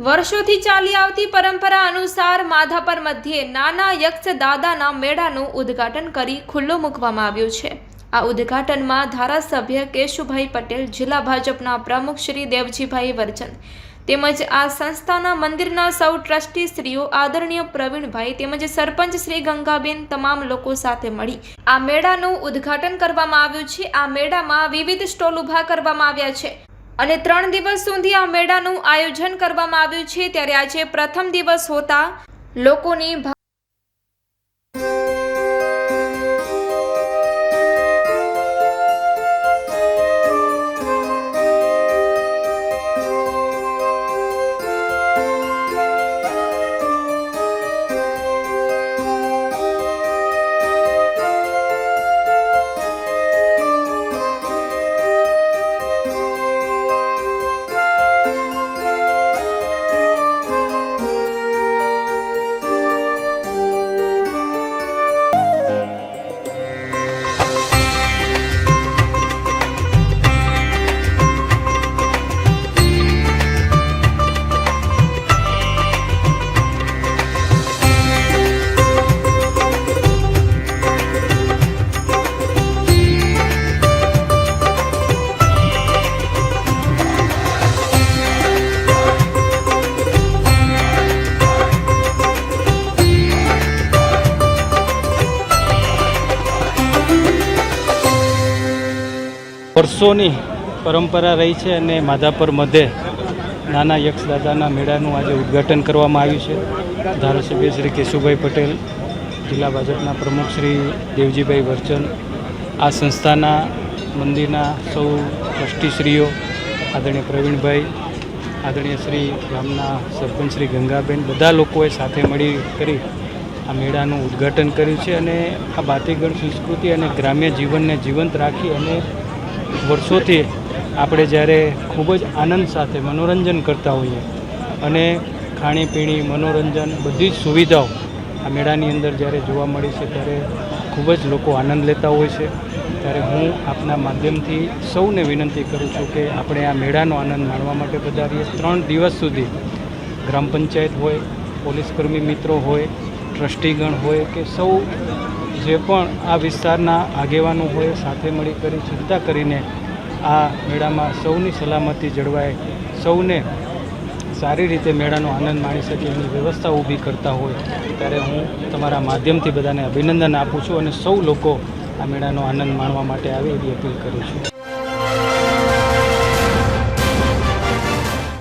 વર્ષોથી ચાલી આવતી પરંપરા અનુસાર માધાપર મધ્યે નાના યક્ષ દાદાના મેળાનું ઉદ્ઘાટન કરી ખુલ્લો મૂકવામાં આવ્યું છે. આ ઉદ્ઘાટનમાં ધારાસભ્ય કેશુભાઈ પટેલ, જિલ્લા ભાજપના પ્રમુખ શ્રી દેવજીભાઈ વર્ચન તેમજ આ સંસ્થાના મંદિરના સૌ ટ્રસ્ટી શ્રીઓ આદરણીય પ્રવીણભાઈ તેમજ સરપંચ શ્રી ગંગાબેન તમામ લોકો સાથે મળી આ મેળાનું ઉદ્ઘાટન કરવામાં આવ્યું છે. આ મેળામાં વિવિધ સ્ટોલ ઊભા કરવામાં આવ્યા છે. અને ત્રણ દિવસ સુધી આ મેળાનું આયોજન કરવામાં આવ્યું છે. ત્યારે આજે પ્રથમ દિવસ હોતા લોકોની વર્ષોની પરંપરા રહી છે અને માધાપર મધ્યે નાના યક્ષદાદાના મેળાનું આજે ઉદ્ઘાટન કરવામાં આવ્યું છે. ધારાસભ્ય શ્રી કેશુભાઈ પટેલ, જિલ્લા ભાજપના પ્રમુખ શ્રી દેવજીભાઈ વર્ચન, આ સંસ્થાના મંદિરના સૌ ટ્રસ્ટીશ્રીઓ, આદરણીય પ્રવીણભાઈ, આદરણીય શ્રી ગામના સરપંચ શ્રી ગંગાબેન, બધા લોકોએ સાથે મળી કરી આ મેળાનું ઉદ્ઘાટન કર્યું છે અને આ બાતીગણ સંસ્કૃતિ અને ગ્રામ્ય જીવનને જીવંત રાખી અને વર્ષોથી આપણે જ્યારે ખૂબ જ આનંદ સાથે મનોરંજન કરતા હોઈએ અને ખાણીપીણી, મનોરંજન બધી જ સુવિધાઓ આ મેળાની અંદર જ્યારે જોવા મળી છે, ત્યારે ખૂબ જ લોકો આનંદ લેતા હોય છે. ત્યારે હું આપના માધ્યમથી સૌને વિનંતી કરું છું કે આપણે આ મેળાનો આનંદ માણવા માટે પધારીએ. ત્રણ દિવસ સુધી ગ્રામ પંચાયત હોય, પોલીસકર્મી મિત્રો હોય, ટ્રસ્ટીગણ હોય કે સૌ જે પણ આ વિસ્તારના આગેવાનો હોય, સાથે મળી કરી ચિંતા કરીને આ મેળામાં સૌની સલામતી જળવાય, સૌને સારી રીતે મેળાનો આનંદ માણી શકે એની વ્યવસ્થા ઊભી કરતા હોય. ત્યારે હું તમારા માધ્યમથી બધાને અભિનંદન આપું છું અને સૌ લોકો આ મેળાનો આનંદ માણવા માટે આવે એવી અપીલ કરું છું.